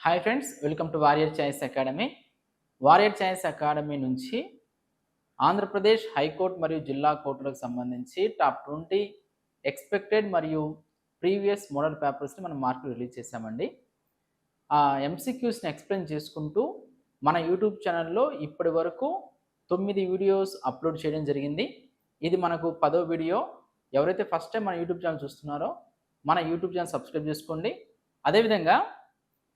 Hi friends welcome to Warrior Choice Academy Warrior Choice Academy నుంచి Andhra Pradesh high court మరియు జిల్లా కోర్టులకు సంబంధించి టాప్ ట్వంటీ ఎక్స్పెక్టెడ్ మరియు ప్రీవియస్ మోడల్ పేపర్స్ని మనం మార్కులు రిలీజ్ చేశామండి. ఆ ఎంసీక్యూస్ని ఎక్స్ప్లెయిన్ చేసుకుంటూ మన యూట్యూబ్ ఛానల్లో ఇప్పటి వరకు తొమ్మిది వీడియోస్ అప్లోడ్ చేయడం జరిగింది. ఇది మనకు పదో వీడియో ఎవరైతే ఫస్ట్ టైం మన యూట్యూబ్ ఛానల్ చూస్తున్నారో మన యూట్యూబ్ ఛానల్ సబ్స్క్రైబ్ చేసుకోండి. అదేవిధంగా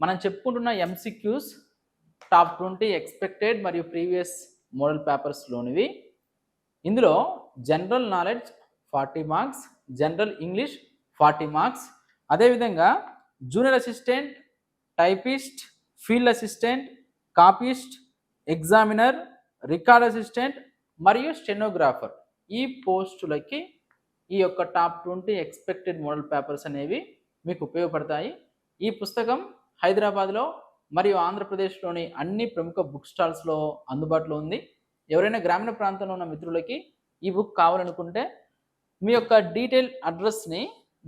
మనం చెప్పుకుంటున్న ఎంసీక్యూస్ టాప్ ట్వంటీ ఎక్స్పెక్టెడ్ మరియు ప్రీవియస్ మోడల్ పేపర్స్లోనివి ఇందులో general knowledge forty marks general English forty marks అదేవిధంగా junior assistant typist field assistant copyist examiner record assistant మరియు స్టెనోగ్రాఫర్ ఈ పోస్టులకి ఈ యొక్క top twenty expected model papers అనేవి మీకు ఉపయోగపడతాయి. ఈ పుస్తకం హైదరాబాద్లో మరియు ఆంధ్రప్రదేశ్లోని అన్ని ప్రముఖ బుక్ స్టాల్స్లో అందుబాటులో ఉంది. ఎవరైనా గ్రామీణ ప్రాంతంలో ఉన్న మిత్రులకి ఈ బుక్ కావాలనుకుంటే మీ యొక్క detail అడ్రస్ని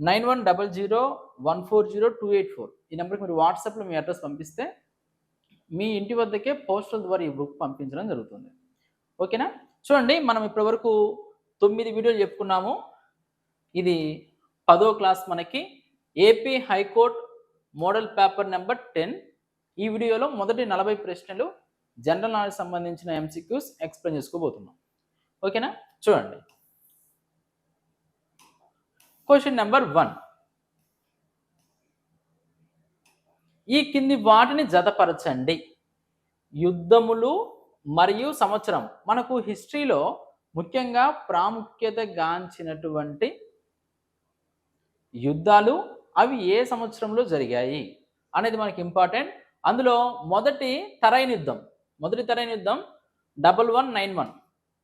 nine one double zero one four zero two eight four ఈ నెంబర్కి మీరు వాట్సాప్లో మీ అడ్రస్ పంపిస్తే మీ ఇంటి వద్దకే పోస్టల్ ద్వారా ఈ బుక్ పంపించడం జరుగుతుంది. ఓకేనా? చూడండి మనం ఇప్పటివరకు తొమ్మిది వీడియోలు చెప్పుకున్నాము. ఇది పదో క్లాస్ మనకి. AP high court model paper number ten. ఈ వీడియోలో మొదటి నలభై ప్రశ్నలు జనరల్ నాలెడ్జ్ సంబంధించిన ఎంసీక్యూస్ ఎక్స్ప్లెయిన్ చేసుకోబోతున్నాం. ఓకేనా? చూడండి. Question number one. ఈ కింది వాటిని జతపరచండి. యుద్ధములు మరియు సంవత్సరం. మనకు హిస్టరీలో ముఖ్యంగా ప్రాముఖ్యత గాంచినటువంటి యుద్ధాలు అవి ఏ సంవత్సరంలో జరిగాయి అనేది మనకి ఇంపార్టెంట్. అందులో మొదటి తరైన యుద్ధం మొదటి తరైన యుద్ధం డబల్ వన్ నైన్ వన్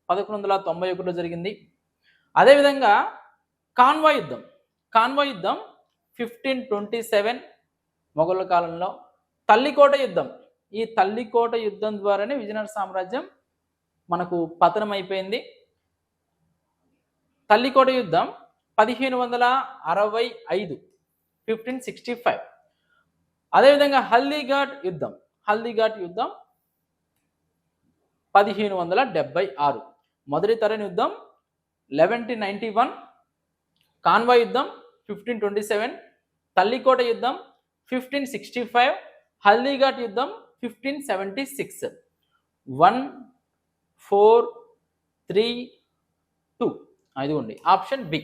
పదకొండు వందల తొంభై ఒకటిలో జరిగింది. అదేవిధంగా కాన్వా యుద్ధం కాన్వా యుద్ధం ఫిఫ్టీన్ ట్వంటీ సెవెన్ మొఘల కాలంలో. తల్లికోట యుద్ధం ఈ తల్లికోట యుద్ధం ద్వారానే విజయనగర సామ్రాజ్యం మనకు పతనం అయిపోయింది తల్లికోట యుద్ధం పదిహేను వందల అరవై ఐదు ఫిఫ్టీన్ సిక్స్టీ ఫైవ్ అదేవిధంగా హల్దీఘాట్ యుద్ధం. హల్దీఘాట్ యుద్ధం పదిహేను వందల డెబ్బై ఆరు. మొదటి తరం యుద్ధం లెవెంటీ నైంటీ వన్ కాన్వా యుద్ధం ఫిఫ్టీన్ ట్వంటీ సెవెన్ తల్లికోట యుద్ధం ఫిఫ్టీన్ సిక్స్టీ ఫైవ్ హల్దీఘాట్ యుద్ధం fifteen seventy six one four three two ఇదిగోండి. ఆప్షన్ బి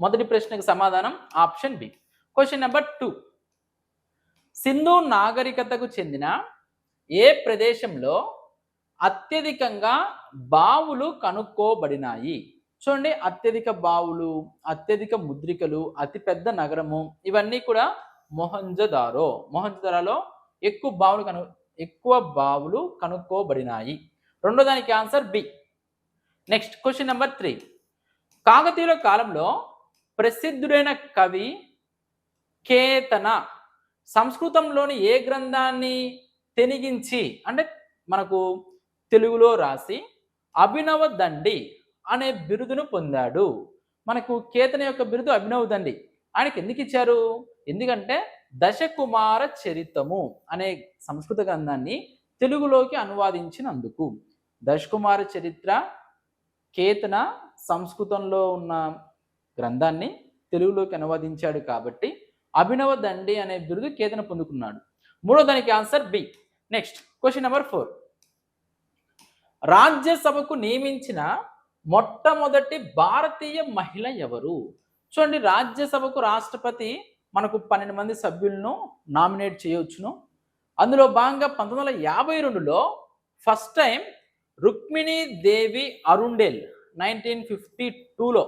మొదటి ప్రశ్నకు సమాధానం option B. Question number two Sindhu నాగరికతకు చెందిన ఏ ప్రదేశంలో అత్యధికంగా బావులు కనుక్కోబడినాయి? చూడండి అత్యధిక బావులు అత్యధిక ముద్రికలు అతిపెద్ద నగరము ఇవన్నీ కూడా మొహంజదారో. మొహంజదారాలో ఎక్కువ బావులు కను ఎక్కువ బావులు కనుక్కోబడినాయి. రెండో దానికి answer B. Next question number three కాకతీయుల కాలంలో ప్రసిద్ధుడైన కవి కేతన. సంస్కృతంలోని ఏ గ్రంథాన్ని తెనిగించి అంటే మనకు తెలుగులో రాసి అభినవ దండి అనే బిరుదును పొందాడు. మనకు కేతన యొక్క బిరుదు అభినవ దండి. ఆయనకి ఎందుకు ఇచ్చారు? ఎందుకంటే దశకుమార చరితము అనే సంస్కృత గ్రంథాన్ని తెలుగులోకి అనువాదించినందుకు. దశకుమార చరిత్ర కేతన సంస్కృతంలో ఉన్న గ్రంథాన్ని తెలుగులోకి అనువదించాడు కాబట్టి అభినవ దండి అనే బిరుదు కేతన పొందుకున్నాడు. మూడో దానికి answer B. Next question number four రాజ్యసభకు నియమించిన మొట్టమొదటి భారతీయ మహిళ ఎవరు? చూడండి రాజ్యసభకు రాష్ట్రపతి మనకు పన్నెండు మంది సభ్యులను నామినేట్ చేయవచ్చును అందులో భాగంగా పంతొమ్మిది వందల యాభై రెండులో first time Rukmini Devi Arundale nineteen fifty టూలో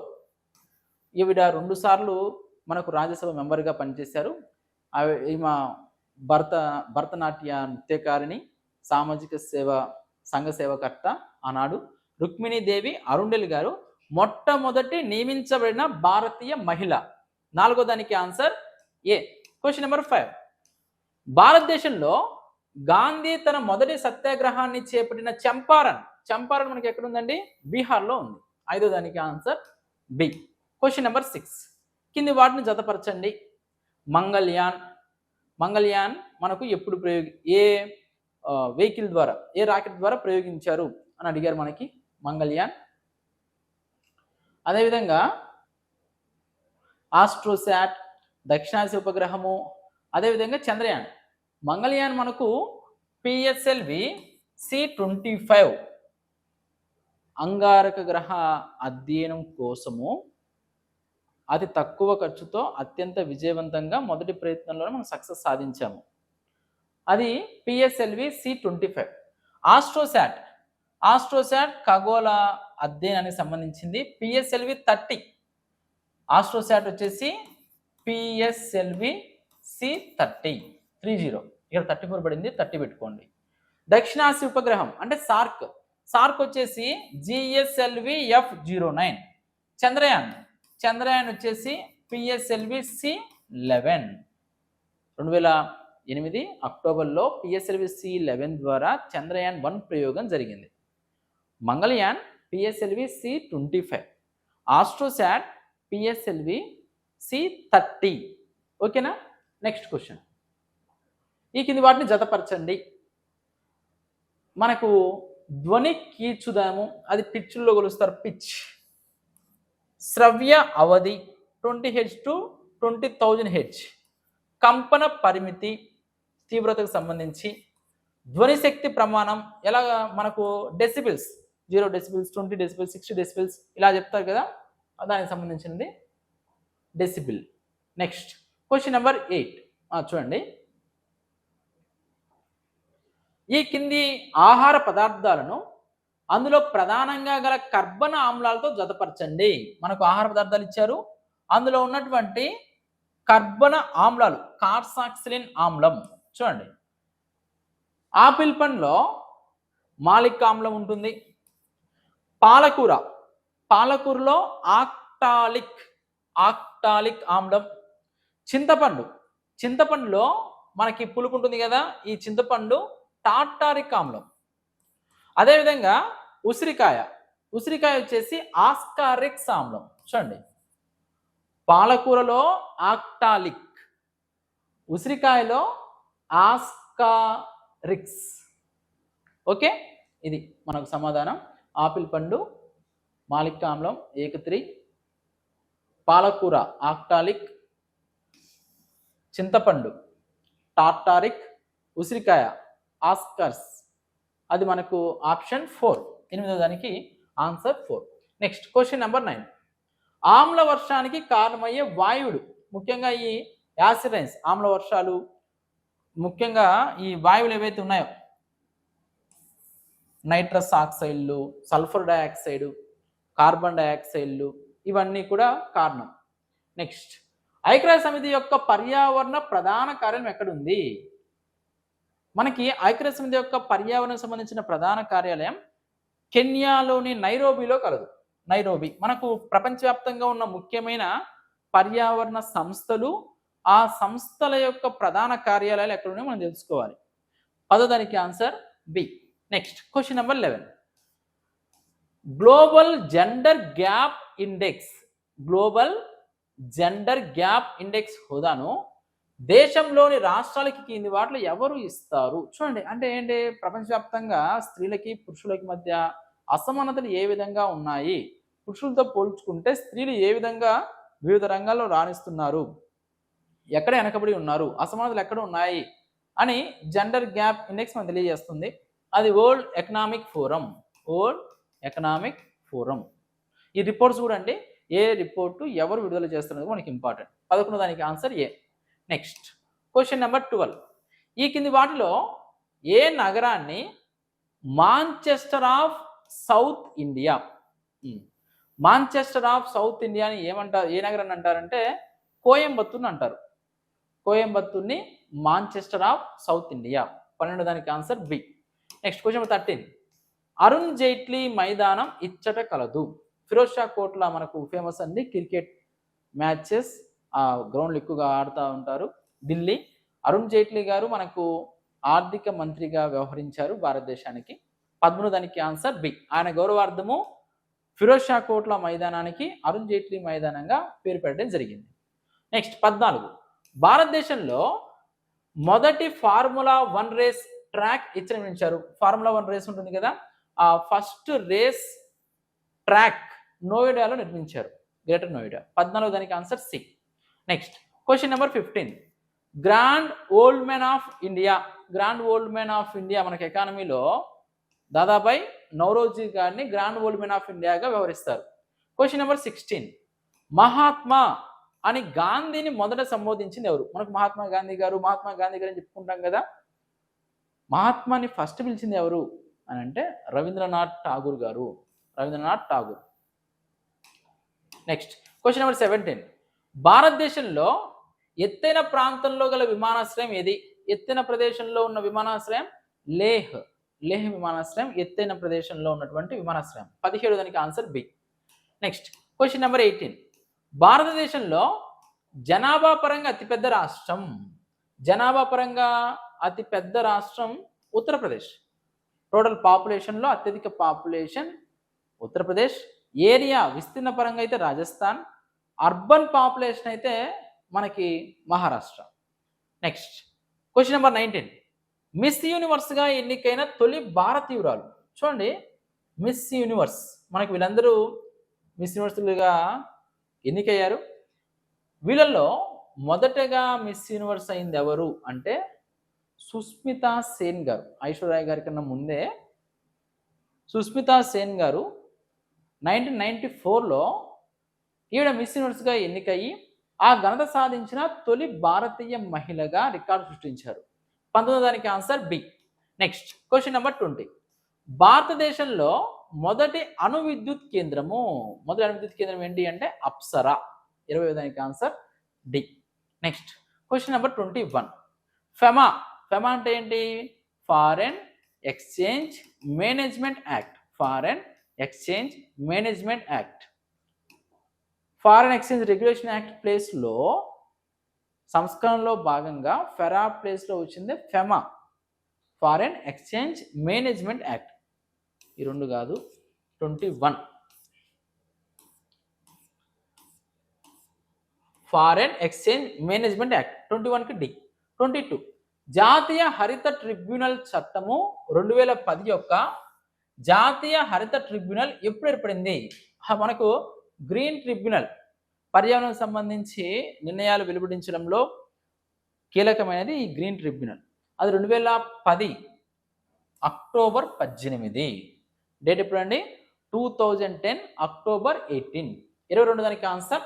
ఈవిడ రెండుసార్లు మనకు రాజ్యసభ మెంబర్గా పనిచేశారు. ఈమె భరత భరతనాట్య నృత్యకారిణి సామాజిక సేవ సంఘ సేవకర్త ఆనాడు. రుక్మిణీదేవి అరుండెల్ గారు మొట్టమొదటి నియమించబడిన భారతీయ మహిళ. నాలుగో దానికి answer A? Question number five. భారతదేశంలో గాంధీ తన మొదటి సత్యాగ్రహాన్ని చేపట్టిన చంపారన్ చంపారన్ మనకి ఎక్కడుందండి? బీహార్లో ఉంది. ఐదో దానికి answer B. Question number six కింది వాటిని జతపరచండి. మంగళ్యాన్. మంగళయాన్ మనకు ఎప్పుడు ప్రయోగి ఏ వెహికల్ ద్వారా ఏ రాకెట్ ద్వారా ప్రయోగించారు అని అడిగారు మనకి మంగళయాన్. అదేవిధంగా ఆస్ట్రోశాట్ దక్షిణాసి ఉపగ్రహము అదేవిధంగా చంద్రయాన్. మంగళయాన్ మనకు పిఎస్ఎల్వి సి ట్వంటీ ఫైవ్ అంగారక గ్రహ అధ్యయనం కోసము అతి తక్కువ ఖర్చుతో అత్యంత విజయవంతంగా మొదటి ప్రయత్నంలోనే మనం సక్సెస్ సాధించాము. అది PSLV C twenty five. Astrosat. Astrosat ఖగోళ అధ్యయనానికి సంబంధించింది పిఎస్ఎల్వి థర్టీ. ఆస్ట్రోశాట్ వచ్చేసి PSLV C thirty. Three zero. ఇక్కడ థర్టీ ఫోర్ పడింది థర్టీ పెట్టుకోండి. దక్షిణాసి ఉపగ్రహం అంటే సార్క్. సార్క్ వచ్చేసి GSLV F zero nine. Chandrayaan. Chandrayaan వచ్చేసి పిఎస్ఎల్వి సి లెవెన్. రెండు వేల ఎనిమిది అక్టోబర్లో పిఎస్ఎల్వి సి లెవెన్ ద్వారా చంద్రయాన్ వన్ ప్రయోగం జరిగింది. Mangalyaan PSLV C twenty five. Astrosat PSLV C thirty. ఓకేనా? Next question. ఈ కింది వాటిని జతపరచండి. మనకు ధ్వని కీర్చుదాము అది పిచ్చుల్లో కొలుస్తారు పిచ్. శ్రవ్య అవధి twenty H to twenty thousand H. కంపన పరిమితి తీవ్రతకు సంబంధించి ధ్వని శక్తి ప్రమాణం ఎలా మనకు decibels zero decibels twenty decibels sixty decibels ఇలా చెప్తారు కదా దానికి సంబంధించింది decibel. Next question number eight. చూడండి. ఈ కింది ఆహార పదార్థాలను అందులో ప్రధానంగా గల కర్బన ఆమ్లాలతో జతపరచండి. మనకు ఆహార పదార్థాలు ఇచ్చారు. అందులో ఉన్నటువంటి కర్బన ఆమ్లాలు కార్సాక్సిలిన్ ఆమ్లం. చూడండి. ఆపిల్ పండ్లో మాలిక్ ఆమ్లం ఉంటుంది. పాలకూర పాలకూరలో ఆక్టాలిక్ ఆక్టాలిక్ ఆమ్లం. చింతపండు చింతపండులో మనకి పులుపు ఉంటుంది కదా ఈ చింతపండు టాటారిక్ ఆమ్లం. అదేవిధంగా ఉసిరికాయ. ఉసిరికాయ వచ్చేసి ఆస్కారిక్స్ ఆమ్లం చూడండి. పాలకూరలో ఆక్టాలిక్. ఉసిరికాయలో ఆస్కారిక్స్. ఓకే? ఇది మనకు సమాధానం. ఆపిల్ పండు మాలిక్ ఆమ్లం ఏకత్రి. పాలకూర ఆక్టాలిక్. చింతపండు టార్టారిక్. ఉసిరికాయ ఆస్కర్స్. అది మనకు ఆప్షన్ ఫోర్. ఎనిమిదో దానికి answer four. Next question number nine ఆమ్ల వర్షానికి కారణమయ్యే వాయువుడు ముఖ్యంగా ఈ యాసిడైన్స్ ఆమ్ల వర్షాలు ముఖ్యంగా ఈ వాయువులు ఏవైతే ఉన్నాయో నైట్రస్ ఆక్సైడ్లు సల్ఫర్ డయాక్సైడ్ కార్బన్ డయాక్సైడ్లు ఇవన్నీ కూడా కారణం. నెక్స్ట్ ఐక్యరాజ్య సమితి యొక్క పర్యావరణ ప్రధాన కార్యం ఎక్కడుంది? మనకి ఐక్యరాజ్య సమితి యొక్క పర్యావరణం సంబంధించిన ప్రధాన కార్యాలయం కెన్యాలోని నైరోబీలో కలదు. నైరోబీ. మనకు ప్రపంచవ్యాప్తంగా ఉన్న ముఖ్యమైన పర్యావరణ సంస్థలు ఆ సంస్థల యొక్క ప్రధాన కార్యాలయాలు ఎక్కడున్నాయి మనం తెలుసుకోవాలి. పదో దానికి answer B. Next. Question number eleven. Global gender gap index. Global gender gap index హోదాను దేశంలోని రాష్ట్రాలకి కింది వాటిలో ఎవరు ఇస్తారు? చూడండి అంటే ఏంటి? ప్రపంచవ్యాప్తంగా స్త్రీలకి పురుషులకి మధ్య అసమానతలు ఏ విధంగా ఉన్నాయి? పురుషులతో పోల్చుకుంటే స్త్రీలు ఏ విధంగా వివిధ రంగాల్లో రాణిస్తున్నారు? ఎక్కడ వెనకబడి ఉన్నారు? అసమానతలు ఎక్కడ ఉన్నాయి? అని జెండర్ గ్యాప్ ఇండెక్స్ మనం తెలియజేస్తుంది. అది world economic forum world economic forum ఈ రిపోర్ట్స్ కూడా ఏ రిపోర్టు ఎవరు విడుదల చేస్తున్నది మనకి ఇంపార్టెంట్ పదకొండు దానికి answer A next question number twelve ఈ కింది వాటిలో ఏ నగరాన్ని Manchester of South India Manchester of South ఇండియాని ఏమంటారు? ఏ నగరాన్ని అంటారంటే కోయంబత్తూర్ని అంటారు. కోయంబత్తూర్ని మాంచెస్టర్ ఆఫ్ సౌత్ ఇండియా పన్నెండు దానికి answer B next question number thirteen Arun Jaitley మైదానం ఇచ్చట కలదు. ఫిరోజ్ షా కోట్ల మనకు ఫేమస్ అండి క్రికెట్ మ్యాచెస్ ఆ గ్రౌండ్లు ఎక్కువగా ఆడుతూ ఉంటారు. ఢిల్లీ అరుణ్ జైట్లీ గారు మనకు ఆర్థిక మంత్రిగా వ్యవహరించారు భారతదేశానికి. పదమూడు ఆన్సర్ బి. ఆయన గౌరవార్థము ఫిరోజ్ షా కోట్ల మైదానానికి అరుణ్ జైట్లీ మైదానంగా పేరు పెట్టడం జరిగింది. నెక్స్ట్ పద్నాలుగు. భారతదేశంలో మొదటి ఫార్ములా వన్ రేస్ ట్రాక్ ఇచ్చారు ఫార్ములా వన్ రేస్ ఉంటుంది కదా? ఆ ఫస్ట్ రేస్ ట్రాక్ నోయిడాలో నిర్మించారు. గ్రేటర్ నోయిడా. పద్నాలుగు దానికి answer C. Next question number fifteen grand old man of India grand old man of India మనకి ఎకానమీలో దాదాపై నవరోజీ గారిని గ్రాండ్ ఓల్డ్ మ్యాన్ ఆఫ్ ఇండియాగా వ్యవహరిస్తారు క్వశ్చన్ నెంబర్ సిక్స్టీన్ మహాత్మా అని గాంధీని మొదట సంబోధించింది ఎవరు? మనకు మహాత్మా గాంధీ గారు మహాత్మా గాంధీ గారు అని చెప్పుకుంటాం కదా. మహాత్మాని ఫస్ట్ పిలిచింది ఎవరు? అని అంటే రవీంద్రనాథ్ ఠాగూర్ గారు. Rabindranath Tagore. Next question number seventeen భారతదేశంలో ఎత్తైన ప్రాంతంలో గల విమానాశ్రయం ఏది? ఎత్తైన ప్రదేశంలో ఉన్న విమానాశ్రయం లేహ్. లేహ్ విమానాశ్రయం ఎత్తైన ప్రదేశంలో ఉన్నటువంటి విమానాశ్రయం. పదిహేడు దానికి answer B. Next question number eighteen. భారతదేశంలో జనాభా పరంగా అతిపెద్ద రాష్ట్రం. జనాభా పరంగా అతి పెద్ద రాష్ట్రం ఉత్తరప్రదేశ్. టోటల్ పాపులేషన్లో అత్యధిక పాపులేషన్ ఉత్తరప్రదేశ్. ఏరియా విస్తీర్ణ పరంగా అయితే రాజస్థాన్. అర్బన్ పాపులేషన్ అయితే మనకి Maharashtra. Next question number nineteen miss యూనివర్స్గా ఎన్నికైన తొలి భారతీయురాలు. చూడండి. మిస్ యూనివర్స్ మనకి వీళ్ళందరూ మిస్ యూనివర్స్లుగా ఎన్నికయ్యారు. వీళ్ళల్లో మొదటగా మిస్ యూనివర్స్ అయింది ఎవరు అంటే సుస్మిత సేన్ గారు. ఐశ్వర్య గారి కన్నా ముందే సుస్మిత సేన్ గారు నైన్టీన్ నైన్టీ ఫోర్లో ఈవిడ మిస్ యూనివర్స్గా ఎన్నికయ్యి ఆ ఘనత సాధించిన తొలి భారతీయ మహిళగా రికార్డు సృష్టించారు. పంతొమ్మిది దానికి answer B. Next question number twenty. భారతదేశంలో మొదటి అణు విద్యుత్ కేంద్రము మొదటి అణు విద్యుత్ కేంద్రం ఏంటి అంటే అప్సరా. ఇరవై దానికి answer D. Next question number twenty one. FEMA FEMA అంటే ఏంటి? Foreign exchange management act. Foreign exchange management act. Foreign exchange regulation act ప్లేస్లో సంస్కరణలో భాగంగా ఫెరా ప్లేస్లో వచ్చింది FEMA foreign exchange management act. ఈ రెండు కాదు twenty one. Foreign exchange management act twenty వన్కి డి ట్వంటీ టూ. జాతీయ హరిత ట్రిబ్యునల్ చట్టము రెండు వేల పది యొక్క జాతీయ హరిత ట్రిబ్యునల్ ఎప్పుడు ఏర్పడింది? మనకు గ్రీన్ ట్రిబ్యునల్ పర్యావరణం సంబంధించి నిర్ణయాలు వెలువడించడంలో కీలకమైనది ఈ గ్రీన్ ట్రిబ్యునల్. అది రెండు వేల పది అక్టోబర్ పద్దెనిమిది. డేట్ ఎప్పుడండి? Two thousand ten October eighteen. ఇరవై రెండు దానికి ఆన్సర్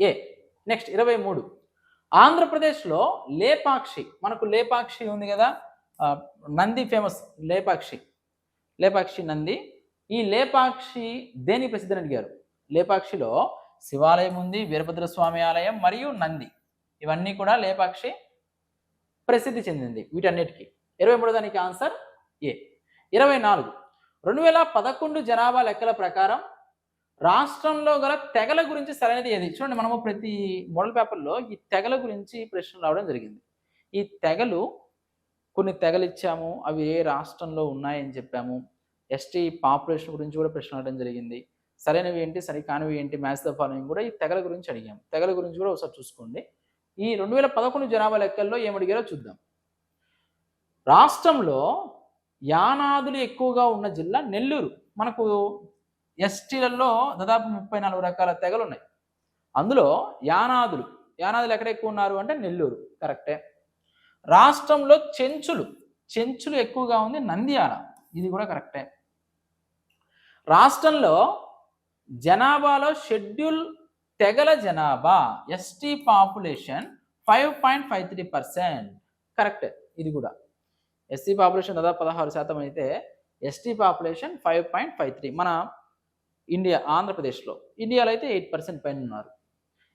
ఏ? నెక్స్ట్ ఇరవై మూడు. ఆంధ్రప్రదేశ్లో లేపాక్షి మనకు లేపాక్షి ఉంది కదా నంది ఫేమస్ లేపాక్షి. లేపాక్షి నంది. ఈ లేపాక్షి దేని ప్రసిద్ధిని అడిగారు? లేపాక్షిలో శివాలయం ఉంది వీరభద్ర స్వామి ఆలయం మరియు నంది. ఇవన్నీ కూడా లేపాక్షి ప్రసిద్ధి చెందింది వీటన్నిటికీ. ఇరవై మూడో దానికి ఆన్సర్ ఏ. ఇరవై నాలుగు. రెండు వేల పదకొండు జనాభా లెక్కల ప్రకారం రాష్ట్రంలో గల తెగల గురించి సరైనది ఏది? చూడండి మనము ప్రతి మోడల్ పేపర్లో ఈ తెగల గురించి ప్రశ్నలు రావడం జరిగింది. ఈ తెగలు కొన్ని తెగలు ఇచ్చాము అవి ఏ రాష్ట్రంలో ఉన్నాయని చెప్పాము. ఎస్టీ పాపులేషన్ గురించి కూడా ప్రశ్న రావడం జరిగింది. సరైనవి ఏంటి సరి కానివి ఏంటి మ్యాథ్స్ ద ఫాలోయింగ్ కూడా ఈ తెగల గురించి అడిగాము తెగల గురించి కూడా ఒకసారి చూసుకోండి. ఈ రెండు వేల పదకొండు జనాభా లెక్కల్లో ఏమడిగారో చూద్దాం. రాష్ట్రంలో యానాదులు ఎక్కువగా ఉన్న జిల్లా నెల్లూరు. మనకు ఎస్టీలలో దాదాపు ముప్పై నాలుగు రకాల తెగలు ఉన్నాయి. అందులో యానాదులు యానాదులు ఎక్కడ ఎక్కువ ఉన్నారు అంటే నెల్లూరు. కరెక్టే. రాష్ట్రంలో చెంచులు చెంచులు ఎక్కువగా ఉంది నంద్యాల. ఇది కూడా కరెక్టే. రాష్ట్రంలో జనాభాలో షెడ్యూల్ తెగల జనాభా ST population five point five three percent correct ఇది కూడా. ఎస్సీ పాపులేషన్ దాదాపు పదహారు శాతం అయితే ST population five point five three మన ఇండియా ఆంధ్రప్రదేశ్లో. ఇండియాలో అయితే ఎయిట్ పర్సెంట్ పైన ఉన్నారు.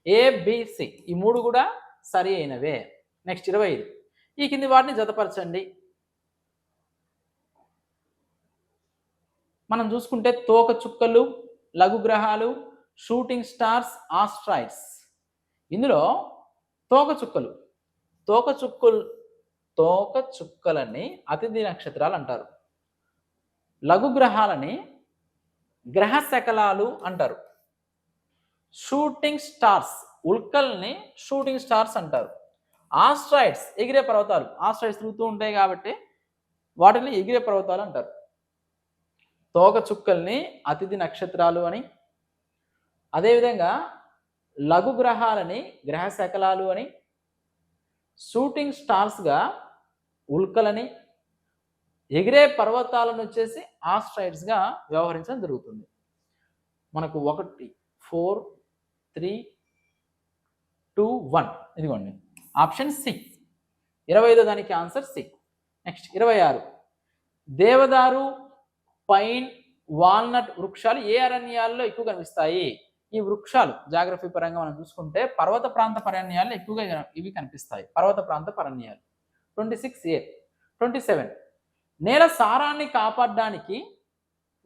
ఏబిసి ఈ మూడు కూడా సరి అయినవే. నెక్స్ట్ ఇరవై ఐదు. ఈ కింది వాటిని జతపరచండి. మనం చూసుకుంటే తోక చుక్కలు లఘుగ్రహాలు షూటింగ్ స్టార్స్ ఆస్ట్రాయిడ్స్. ఇందులో తోకచుక్కలు తోకచుక్కలు తోకచుక్కలని తోక చుక్కలని అతిథి నక్షత్రాలు అంటారు. లఘుగ్రహాలని గ్రహ శకలాలు అంటారు. షూటింగ్ స్టార్స్ ఉల్కల్ని షూటింగ్ స్టార్స్ అంటారు. ఆస్ట్రాయిడ్స్ ఎగిరే పర్వతాలు. ఆస్ట్రాయిడ్స్ తిరుగుతూ ఉంటాయి కాబట్టి వాటిని ఎగిరే పర్వతాలు అంటారు. తోక చుక్కల్ని అతిథి నక్షత్రాలు అని అదేవిధంగా లఘు గ్రహాలని గ్రహ శకలాలు అని షూటింగ్ స్టార్స్గా ఉల్కలని ఎగిరే పర్వతాలను వచ్చేసి ఆస్ట్రాయిడ్స్గా వ్యవహరించడం జరుగుతుంది. మనకు ఒకటి ఫోర్ త్రీ టూ వన్. ఇదిగోండి. Option C. ఇరవై ఐదో దానికి ఆన్సర్ సి. నెక్స్ట్ ఇరవై ఆరు. దేవదారు పైన్ వాల్నట్ వృక్షాలు ఏ అరణ్యాల్లో ఎక్కువ కనిపిస్తాయి? ఈ వృక్షాలు జాగ్రఫీ పరంగా మనం చూసుకుంటే పర్వత ప్రాంత పరణ్యాల్లో ఎక్కువగా ఇవి కనిపిస్తాయి. పర్వత ప్రాంత పరణ్యాలు twenty six A twenty seven. నేల సారాన్ని కాపాడడానికి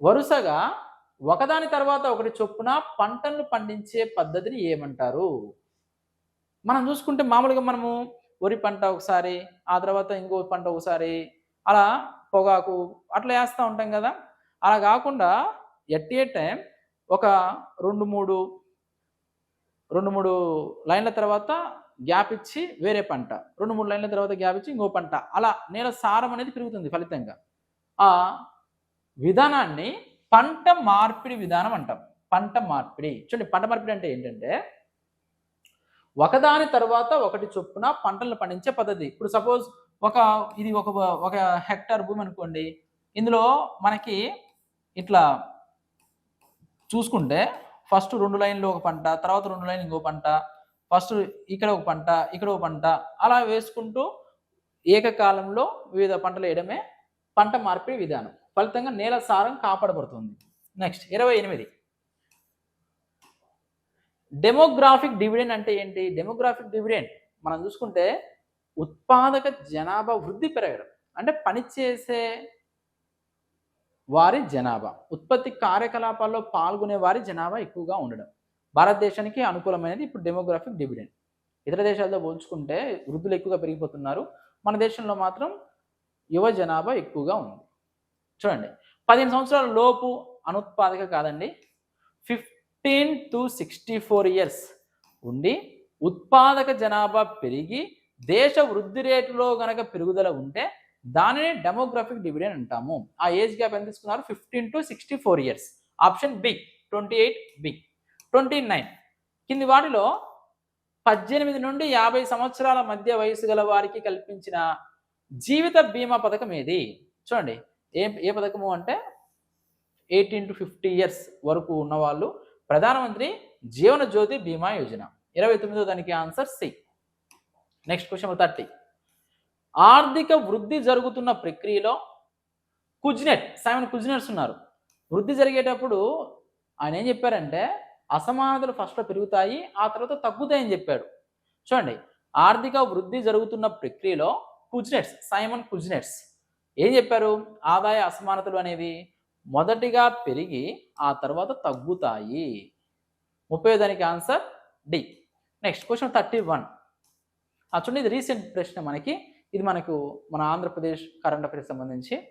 వరుసగా ఒకదాని తర్వాత ఒకటి చొప్పున పంటలను పండించే పద్ధతిని ఏమంటారు? మనం చూసుకుంటే మామూలుగా మనము వరి పంట ఒకసారి ఆ తర్వాత ఇంకో పంట ఒకసారి అలా పొగాకు అట్లా వేస్తూ ఉంటాం కదా? అలా కాకుండా ఎట్ ఏ టైం ఒక రెండు మూడు రెండు మూడు లైన్ల తర్వాత గ్యాప్ ఇచ్చి వేరే పంట రెండు మూడు లైన్ల తర్వాత గ్యాప్ ఇచ్చి ఇంకో పంట. అలా నేల సారం అనేది పెరుగుతుంది ఫలితంగా. ఆ విధానాన్ని పంట మార్పిడి విధానం అంటాం. పంట మార్పిడి. చూడండి పంట మార్పిడి అంటే ఏంటంటే ఒకదాని తర్వాత ఒకటి చొప్పున పంటలను పండించే పద్ధతి. ఇప్పుడు సపోజ్ ఒక ఇది ఒక ఒక హెక్టార్ భూమి అనుకోండి. ఇందులో మనకి ఇట్లా చూసుకుంటే ఫస్ట్ రెండు లైన్లు ఒక పంట తర్వాత రెండు లైన్లు ఇంకో పంట ఫస్ట్ ఇక్కడ ఒక పంట ఇక్కడ ఒక పంట అలా వేసుకుంటూ ఏకకాలంలో వివిధ పంటలు వేయడమే పంట మార్పిడి విధానం. ఫలితంగా నేల సారం కాపాడబడుతుంది. నెక్స్ట్ ఇరవై ఎనిమిది. డెమోగ్రాఫిక్ డివిడెండ్ అంటే ఏంటి? డెమోగ్రాఫిక్ డివిడెండ్ మనం చూసుకుంటే ఉత్పాదక జనాభా వృద్ధి పెరగడం. అంటే పనిచేసే వారి జనాభా. ఉత్పత్తి కార్యకలాపాల్లో పాల్గొనే వారి జనాభా ఎక్కువగా ఉండడం. భారతదేశానికి అనుకూలమైనది ఇప్పుడు డెమోగ్రాఫిక్ డివిడెండ్ ఇతర దేశాలతో పోల్చుకుంటే వృద్ధులు ఎక్కువగా పెరిగిపోతున్నారు. మన దేశంలో మాత్రం యువ జనాభా ఎక్కువగా ఉంది. చూడండి. పదిహేను సంవత్సరాల లోపు అనుత్పాదక కాదండి. Fifteen to sixty four years ఉండి ఉత్పాదక జనాభా పెరిగి దేశ వృద్ధి రేటులో గనక పెరుగుదల ఉంటే దానిని డెమోగ్రఫిక్ డివిడెండ్ అంటాము. ఆ ఏజ్ గ్యాప్ ఎంత తీసుకున్నారు? Fifteen to sixty four years option B twenty eight B twenty nine కింది వాటిలో పద్దెనిమిది నుండి యాభై సంవత్సరాల మధ్య వయసు గల వారికి కల్పించిన జీవిత బీమా పథకం ఏది? చూడండి. ఏ ఏ పథకము అంటే ఎయిటీన్ టు ఫిఫ్టీ ఇయర్స్ వరకు ఉన్నవాళ్ళు ప్రధానమంత్రి జీవన జ్యోతి బీమా యోజన. ఇరవై తొమ్మిదో దానికి answer C next question thirty ఆర్థిక వృద్ధి జరుగుతున్న ప్రక్రియలో కుజ్నెట్ సెవెన్ కుజ్నెట్స్ ఉన్నారు. వృద్ధి జరిగేటప్పుడు ఆయన ఏం చెప్పారంటే అసమానతలు ఫస్ట్లో పెరుగుతాయి ఆ తర్వాత తగ్గుతాయని చెప్పాడు. చూడండి ఆర్థిక వృద్ధి జరుగుతున్న ప్రక్రియలో కుజ్నెట్స్ సైమన్ కుజ్నెట్స్ ఏం చెప్పారు? ఆదాయ అసమానతలు అనేవి మొదటిగా పెరిగి ఆ తర్వాత తగ్గుతాయి. ముప్పై దానికి answer D. Next question thirty one. చూడండి ఇది రీసెంట్ ప్రశ్న మనకి. ఇది మనకు మన ఆంధ్రప్రదేశ్ కరెంట్ అఫైర్స్ సంబంధించి.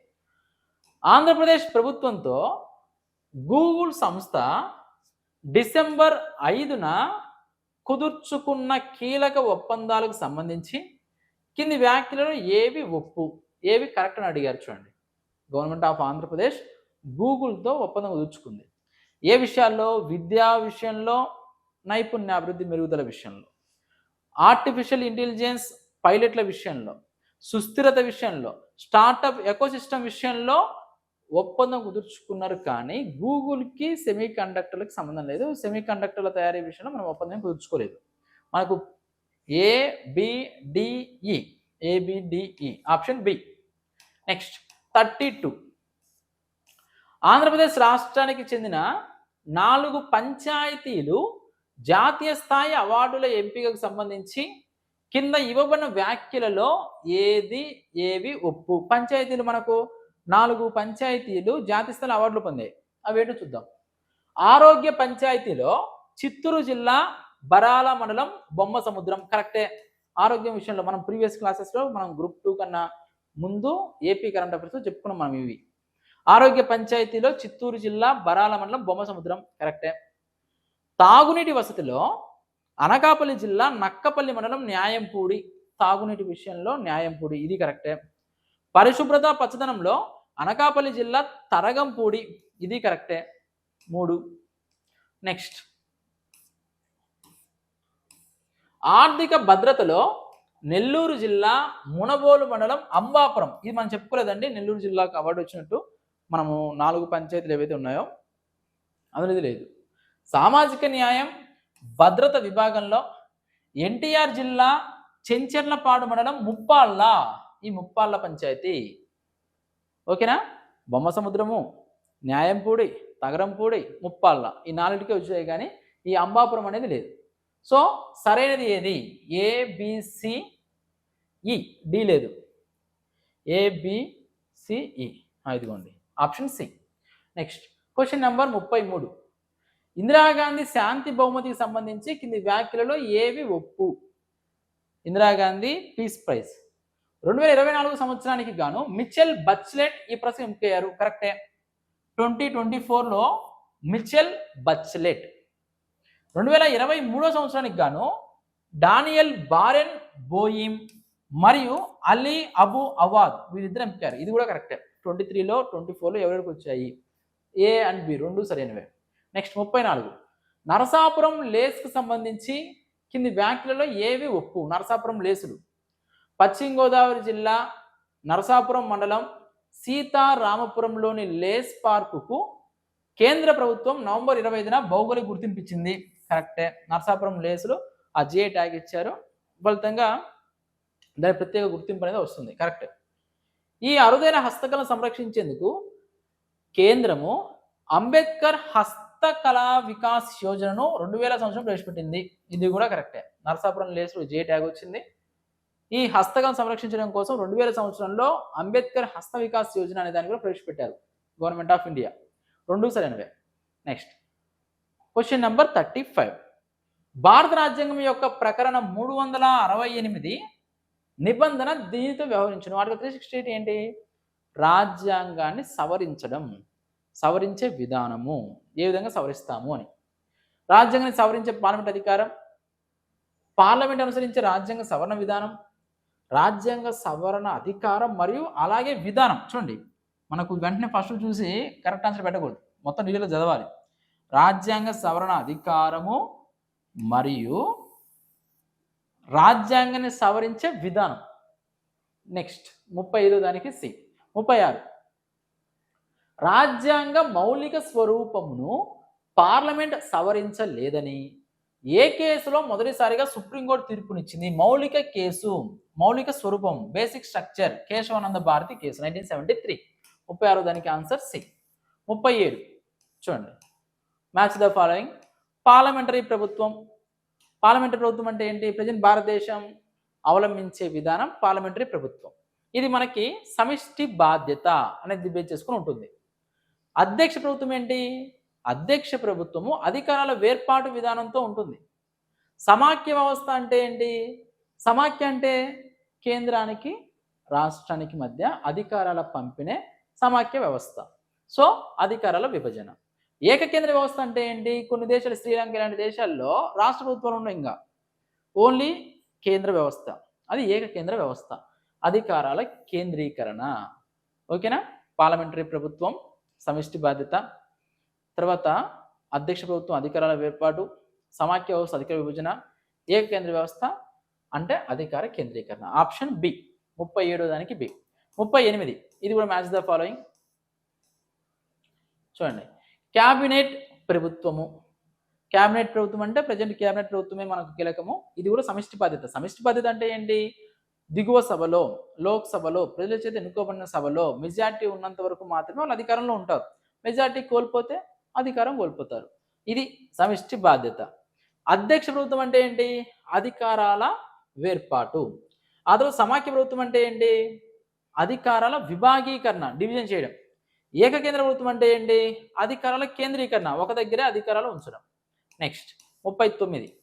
ఆంధ్రప్రదేశ్ ప్రభుత్వంతో గూగుల్ సంస్థ డిసెంబర్ ఐదున కుదుర్చుకున్న కీలక ఒప్పందాలకు సంబంధించి కింది వ్యాఖ్యలను ఏవి ఒప్పు ఏవి కరెక్ట్ అని అడిగారు చూడండి. గవర్నమెంట్ ఆఫ్ ఆంధ్రప్రదేశ్ గూగుల్తో ఒప్పందం కుదుర్చుకుంది. ఏ విషయాల్లో? విద్యా విషయంలో నైపుణ్యాభివృద్ధి మెరుగుదల విషయంలో. ఆర్టిఫిషియల్ ఇంటెలిజెన్స్ పైలట్ల విషయంలో. సుస్థిరత విషయంలో స్టార్టప్ ఎకోసిస్టమ్ విషయంలో ఒప్పందం కుదుర్చుకున్నారు కానీ గూగుల్కి సెమీ కండక్టర్లకు సంబంధం లేదు. సెమీ కండక్టర్ల తయారీ విషయంలో మనం ఒప్పందం కుదుర్చుకోలేదు. మనకు A B D E A B D E e, e, option B next thirty two. Andhra Pradesh రాష్ట్రానికి చెందిన నాలుగు పంచాయతీలు జాతీయ స్థాయి అవార్డుల ఎంపికకు సంబంధించి కింద ఇవ్వబడిన వ్యాఖ్యలలో ఏది ఏవి ఒప్పు? పంచాయతీలు మనకు నాలుగు పంచాయతీలు జాతీయ స్థాయి అవార్డులు పొందాయి. అవేంటో చూద్దాం. ఆరోగ్య పంచాయతీలో చిత్తూరు జిల్లా బరాల మండలం బొమ్మ సముద్రం. కరెక్టే. ఆరోగ్యం విషయంలో మనం ప్రీవియస్ క్లాసెస్లో మనం గ్రూప్ టూ కన్నా ముందు ఏపీ కరెంట్ అఫైర్స్లో చెప్పుకున్నాం మనం ఇవి. ఆరోగ్య పంచాయతీలో చిత్తూరు జిల్లా బరాల మండలం బొమ్మ సముద్రం. కరెక్టే. తాగునీటి వసతిలో అనకాపల్లి జిల్లా నక్కపల్లి మండలం న్యాయంపూడి తాగునీటి విషయంలో న్యాయంపూడి. ఇది కరెక్టే. పరిశుభ్రత పచ్చదనంలో అనకాపల్లి జిల్లా తరగంపూడి. ఇది కరెక్టే. మూడు. నెక్స్ట్. ఆర్థిక భద్రతలో నెల్లూరు జిల్లా మునబోలు మండలం అంబాపురం. ఇది మనం చెప్పుకోలేదండి. నెల్లూరు జిల్లాకు అవార్డు వచ్చినట్టు మనము నాలుగు పంచాయతీలు ఏవైతే ఉన్నాయో అందులో ఇది లేదు. సామాజిక న్యాయం భద్రత విభాగంలో ఎన్టీఆర్ జిల్లా చెంచెర్లపాడు మండలం ముప్పాళ్ళ ఈ ముప్పాళ్ళ పంచాయతీ. ఓకేనా? బొమ్మ సముద్రము న్యాయంపూడి తగరంపూడి ముప్పాళ్ళ ఈ నాలుగుకే వచ్చాయి కానీ ఈ అంబాపురం అనేది లేదు. సో సరైనది ఏది? A B C E D e, లేదు. A B C E e. ఇదిగోండి. Option C. Next. Question number ముప్పై మూడు. ఇందిరాగాంధీ శాంతి బహుమతికి సంబంధించి కింది వ్యాఖ్యలలో ఏవి ఒప్పు? Indira Gandhi peace prize. రెండు వేల ఇరవై నాలుగు సంవత్సరానికి గాను మిచెల్ బచ్లెట్ ఈ ప్రశ్న ఎంపికయ్యారు. కరెక్టే ట్వంటీ ట్వంటీ ఫోర్లో మిచెల్ బచ్లెట్. రెండు వేల ఇరవై మూడో సంవత్సరానికి గాను డానియల్ బారెన్ బోయిమ్ మరియు అలీ అబు అవాద్ వీరిద్దరు ఎంపారు ఇది కూడా కరెక్టే ట్వంటీ త్రీలో ట్వంటీ ఫోర్లో ఎవరికి వచ్చాయి? ఏ అండ్ బి రెండు సరైనవే. నెక్స్ట్ ముప్పై నాలుగు నరసాపురం లేస్కు సంబంధించి కింది వ్యాఖ్యలలో ఏవి ఒప్పు? నరసాపురం లేసులు పశ్చిమ గోదావరి జిల్లా నరసాపురం మండలం సీతారామపురంలోని లేస్ పార్కుకు కేంద్ర ప్రభుత్వం నవంబర్ ఇరవై ఐదున భౌగోళిక గుర్తింపు ఇచ్చింది కరెక్టే. నరసాపురం లేసులు ఆ జిఏ ట్యాగ్ ఇచ్చారు. ఫలితంగా దాని ప్రత్యేక గుర్తింపు అనేది వస్తుంది. కరెక్ట్. ఈ అరుదైన హస్తకళను సంరక్షించేందుకు కేంద్రము అంబేద్కర్ హస్త హస్తకళా వికాస్ యోజనను రెండు వేల సంవత్సరం ప్రవేశపెట్టింది. ఇది కూడా కరెక్టే. నరసాపురం లేసులు జే ట్యాగ్ వచ్చింది. ఈ హస్తకం సంరక్షించడం కోసం రెండు వేల సంవత్సరంలో అంబేద్కర్ హస్త వికాస్ యోజన అనే దాన్ని కూడా ప్రవేశపెట్టారు గవర్నమెంట్ ఆఫ్ ఇండియా రెండు సరైనవే. Next question number thirty five భారత రాజ్యాంగం యొక్క ప్రకరణ మూడు వందల అరవై ఎనిమిది నిబంధన దీనితో వ్యవహరించను. ఆర్టికల్ త్రీ సిక్స్టీ ఎయిట్ ఏంటి? రాజ్యాంగాన్ని సవరించడం సవరించే విధానము. ఏ విధంగా సవరిస్తాము అని. రాజ్యాంగాన్ని సవరించే పార్లమెంట్ అధికారం పార్లమెంట్ అనుసరించే రాజ్యాంగ సవరణ విధానం రాజ్యాంగ సవరణ అధికారం మరియు అలాగే విధానం. చూడండి మనకు వెంటనే ఫస్ట్ చూసి కరెక్ట్ ఆన్సర్ పెట్టకూడదు. మొత్తం డీటెయిల్ చదవాలి. రాజ్యాంగ సవరణ అధికారము మరియు రాజ్యాంగాన్ని సవరించే విధానం. నెక్స్ట్ ముప్పై ఐదో దానికి సి. ముప్పై ఆరు. రాజ్యాంగ మౌలిక స్వరూపమును పార్లమెంట్ సవరించలేదని ఏ కేసులో మొదటిసారిగా సుప్రీంకోర్టు తీర్పునిచ్చింది? మౌలిక కేసు మౌలిక స్వరూపం basic structure Kesavananda Bharati case nineteen seventy three ముప్పై ఆరు దానికి ఆన్సర్ సి ముప్పై ఏడు. చూడండి. మ్యాచ్ ద ఫాలోయింగ్ పార్లమెంటరీ ప్రభుత్వం. పార్లమెంటరీ ప్రభుత్వం అంటే ఏంటి? ప్రజెంట్ భారతదేశం అవలంబించే విధానం పార్లమెంటరీ ప్రభుత్వం. ఇది మనకి సమిష్టి బాధ్యత అనేది డిబేట్ చేసుకుని ఉంటుంది. అధ్యక్ష ప్రభుత్వం ఏంటి? అధ్యక్ష ప్రభుత్వము అధికారాల వేర్పాటు విధానంతో ఉంటుంది. సమాఖ్య వ్యవస్థ అంటే ఏంటి? సమాఖ్య అంటే కేంద్రానికి రాష్ట్రానికి మధ్య అధికారాల పంపిణీ సమాఖ్య వ్యవస్థ. సో అధికారాల విభజన. ఏకకేంద్ర వ్యవస్థ అంటే ఏంటి? కొన్ని దేశాలు శ్రీలంక ఇలాంటి దేశాల్లో రాష్ట్ర ప్రభుత్వాలు ఉన్నాయి ఇంకా. ఓన్లీ కేంద్ర వ్యవస్థ. అది ఏకకేంద్ర వ్యవస్థ. అధికారాల కేంద్రీకరణ. ఓకేనా? పార్లమెంటరీ ప్రభుత్వం సమిష్టి బాధ్యత. తర్వాత అధ్యక్ష ప్రభుత్వం అధికారాల వేర్పాటు సమాఖ్య వ్యవస్థ అధికార విభజన ఏకకేంద్ర వ్యవస్థ అంటే అధికార కేంద్రీకరణ. ఆప్షన్ బి ముప్పై ఏడో దానికి బి. ముప్పై ఎనిమిది ఇది కూడా మ్యాచ్ ద ఫాలోయింగ్ చూడండి. క్యాబినెట్ ప్రభుత్వము. క్యాబినెట్ ప్రభుత్వం అంటే ప్రజెంట్ క్యాబినెట్ ప్రభుత్వమే మనకు కీలకము. ఇది కూడా సమిష్టి బాధ్యత. సమిష్టి బాధ్యత అంటే ఏంటి? దిగువ సభలో లోక్సభలో ప్రజల చేత ఎన్నుకోబడిన సభలో మెజార్టీ ఉన్నంత వరకు మాత్రమే వాళ్ళు అధికారంలో ఉంటారు. మెజార్టీ కోల్పోతే అధికారం కోల్పోతారు. ఇది సమిష్టి బాధ్యత. అధ్యక్ష ప్రభుత్వం అంటే ఏంటి? అధికారాల వేర్పాటు. ఆ తర్వాత సమాఖ్య ప్రభుత్వం అంటే ఏంటి? అధికారాల విభాగీకరణ డివిజన్ చేయడం. ఏకకేంద్ర ప్రభుత్వం అంటే ఏంటి? అధికారాల కేంద్రీకరణ ఒక దగ్గరే అధికారాలు ఉంచడం. నెక్స్ట్ ముప్పై తొమ్మిది.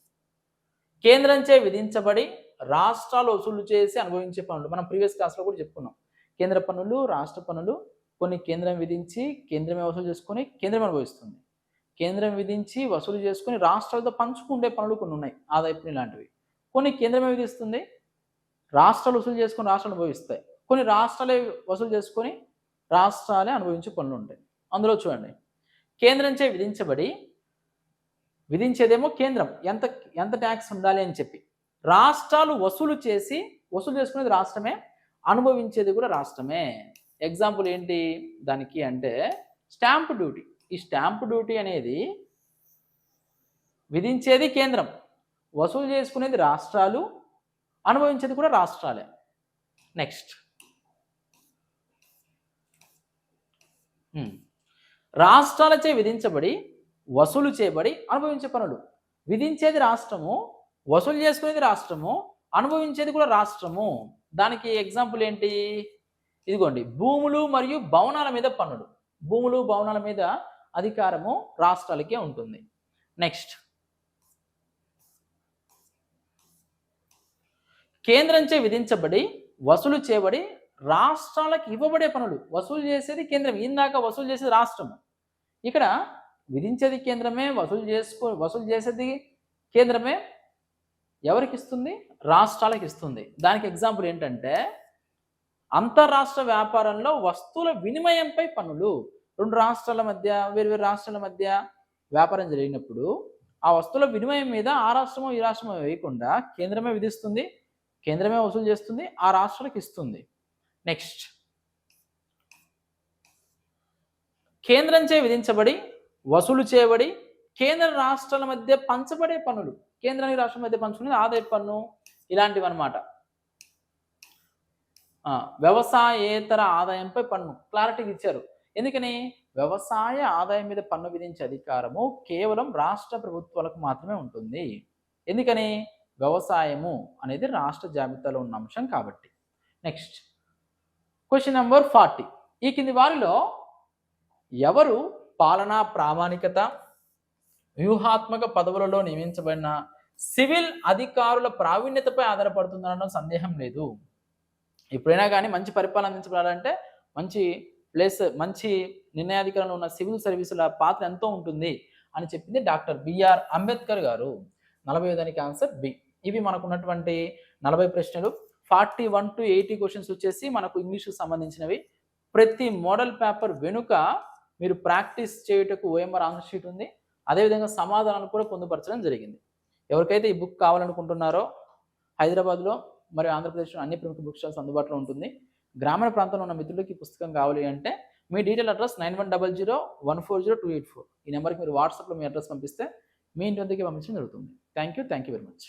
కేంద్రంచే విధించబడి రాష్ట్రాలు వసూలు చేసి అనుభవించే పనులు. మనం ప్రీవియస్ క్లాస్లో కూడా చెప్పుకున్నాం. కేంద్ర పన్నులు రాష్ట్ర పన్నులు కొన్ని కేంద్రం విధించి కేంద్రమే వసూలు చేసుకొని కేంద్రం అనుభవిస్తుంది. కేంద్రం విధించి వసూలు చేసుకొని రాష్ట్రాలతో పంచుకుండే పనులు కొన్ని ఉన్నాయి ఆదాయ పన్ను ఇలాంటివి. కొన్ని కేంద్రమే విధిస్తుంది రాష్ట్రాలు వసూలు చేసుకొని రాష్ట్రాలు అనుభవిస్తాయి. కొన్ని రాష్ట్రాలే వసూలు చేసుకొని రాష్ట్రాలే అనుభవించే పనులు ఉంటాయి. అందులో చూడండి. కేంద్రంచే విధించబడి విధించేదేమో కేంద్రం. ఎంత ఎంత ట్యాక్స్ ఉండాలి అని చెప్పి. రాష్ట్రాలు వసూలు చేసి వసూలు చేసుకునేది రాష్ట్రమే అనుభవించేది కూడా రాష్ట్రమే. ఎగ్జాంపుల్ ఏంటి? దానికి అంటే స్టాంప్ డ్యూటీ ఈ స్టాంప్ డ్యూటీ అనేది విధించేది కేంద్రం. వసూలు చేసుకునేది రాష్ట్రాలు అనుభవించేది కూడా రాష్ట్రాలే. Next hmm. రాష్ట్రాలచే విధించబడి వసూలు చేయబడి అనుభవించే పనులు. విధించేది రాష్ట్రము వసూలు చేసుకునేది రాష్ట్రము అనుభవించేది కూడా రాష్ట్రము. దానికి ఎగ్జాంపుల్ ఏంటి? ఇదిగోండి భూములు మరియు భవనాల మీద పన్నులు. భూములు భవనాల మీద అధికారము రాష్ట్రాలకే ఉంటుంది. నెక్స్ట్ కేంద్రంచే విధించబడి వసూలు చేయబడి రాష్ట్రాలకు ఇవ్వబడే పనులు. వసూలు చేసేది కేంద్రం ఇందాక వసూలు చేసేది రాష్ట్రం ఇక్కడ విధించేది కేంద్రమే వసూలు చేసుకో వసూలు చేసేది కేంద్రమే ఎవరికి ఇస్తుంది రాష్ట్రాలకు ఇస్తుంది దానికి ఎగ్జాంపుల్ ఏంటంటే అంతర్రాష్ట్ర వ్యాపారంలో వస్తువుల వినిమయంపై పన్నులు. రెండు రాష్ట్రాల మధ్య వేరువేరు రాష్ట్రాల మధ్య వ్యాపారం జరిగినప్పుడు ఆ వస్తువుల వినిమయం మీద ఆ రాష్ట్రమో ఈ రాష్ట్రమో వేయకుండా కేంద్రమే విధిస్తుంది కేంద్రమే వసూలు చేస్తుంది ఆ రాష్ట్రాలకు ఇస్తుంది. నెక్స్ట్. కేంద్రంచే విధించబడి వసూలు చేయబడి కేంద్ర రాష్ట్రాల మధ్య పంచబడే పనులు కేంద్రానికి రాష్ట్రం మధ్య పంచుకునేది ఆదాయ పన్ను ఇలాంటివి అనమాట వ్యవసాయేతర ఆదాయంపై పన్ను క్లారిటీ ఇచ్చారు. ఎందుకని? వ్యవసాయ ఆదాయం మీద పన్ను విధించే అధికారము కేవలం రాష్ట్ర ప్రభుత్వాలకు మాత్రమే ఉంటుంది. ఎందుకని? వ్యవసాయము అనేది రాష్ట్ర జాబితాలో ఉన్న అంశం కాబట్టి. నెక్స్ట్ క్వశ్చన్ నెంబర్ ఫార్టీ ఈ కింది వారిలో ఎవరు పాలనా ప్రామాణికత వ్యూహాత్మక పదవులలో నియమించబడిన సివిల్ అధికారుల ప్రావీణ్యతపై ఆధారపడుతుందనడం సందేహం లేదు. ఎప్పుడైనా కానీ మంచి పరిపాలన అందించబడాలంటే మంచి ప్లేస్ మంచి నిర్ణయాధికారంలో ఉన్న సివిల్ సర్వీసుల పాత్ర ఎంతో ఉంటుంది అని చెప్పింది డాక్టర్ బిఆర్ అంబేద్కర్ గారు. నలభై దానికి ఆన్సర్ బి. ఇవి మనకున్నటువంటి నలభై ప్రశ్నలు. Forty one to eighty questions వచ్చేసి మనకు ఇంగ్లీష్కి సంబంధించినవి. ప్రతి మోడల్ పేపర్ వెనుక మీరు ప్రాక్టీస్ చేయుటకు ఓఎంఆర్ ఆన్సర్ షీట్ ఉంది. అదేవిధంగా సమాధానాలు కూడా పొందుపరచడం జరిగింది. ఎవరికైతే ఈ బుక్ కావాలనుకుంటున్నారో హైదరాబాద్లో మరియు ఆంధ్రప్రదేశ్లో అన్ని ప్రముఖ బుక్ స్టాల్స్ అందుబాటులో ఉంటుంది. గ్రామీణ ప్రాంతంలో ఉన్న మిత్రులకి పుస్తకం కావాలి అంటే మీ detail address nine one double zero one four zero two eight four. ఈ నెంబర్కి మీరు వాట్సాప్లో మీ అడ్రస్ పంపిస్తే మీ ఇంటి వద్దకి పంపించడం జరుగుతుంది. Thank you thank you very much.